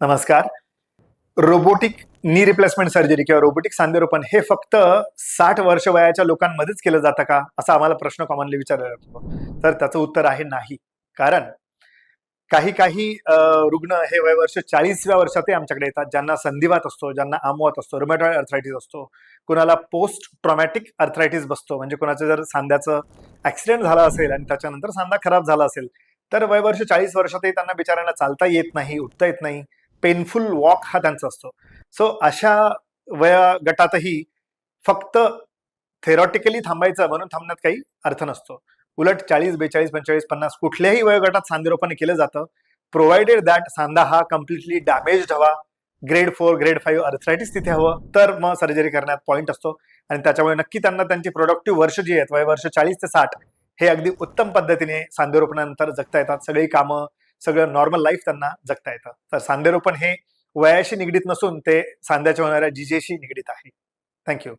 नमस्कार. Robotic knee replacement surgery किंवा robotic सांधेरोपण हे फक्त साठ वर्ष वयाच्या लोकांमध्येच केलं जातं का? असा आम्हाला प्रश्न कॉमनली विचारला जातो तर त्याचं उत्तर आहे नाही. कारण काही काही रुग्ण हे वयवर्ष चाळीसव्या वर्षातही आमच्याकडे येतात ज्यांना संधिवात असतो ज्यांना आमवात असतो रोमॅटॉइड अर्थरायटिस असतो. कुणाला पोस्ट ट्रॉमॅटिक अर्थरायटिस बसतो म्हणजे कुणाचं जर सांध्याचं ऍक्सिडेंट झाला असेल आणि त्याच्यानंतर सांधा खराब झाला असेल तर वयवर्ष चाळीस वर्षातही त्यांना बिचाऱ्यांना चालता येत नाही उठता येत नाही. पेनफुल वॉक हा त्यांचा असतो. सो अशा वया गटातही फक्त थेरॉटिकली थांबायचं म्हणून थांबण्यात काही अर्थ नसतो. उलट चाळीस बेचाळीस पंचेचाळीस पन्नास कुठल्याही वयोगटात सांधेरोपण केलं जातं. प्रोव्हाइडेड दॅट सांधा हा कम्प्लिटली डॅमेज्ड हवा. Grade four grade five arthritis तिथे हवं. तर मग सर्जरी करण्यात पॉईंट असतो. आणि त्याच्यामुळे नक्की त्यांना त्यांची प्रोडक्टिव्ह वर्ष जी आहेत वय वर्ष चाळीस ते साठ हे अगदी उत्तम पद्धतीने सांधेरोपणानंतर जगता येतात. सगळी कामं सगळं नॉर्मल लाईफ त्यांना जगता येतं. तर सांदेरोपण हे वयाशी निगडीत नसून ते सांध्याच्या होणाऱ्या जिजेशी निगडीत आहे. थँक्यू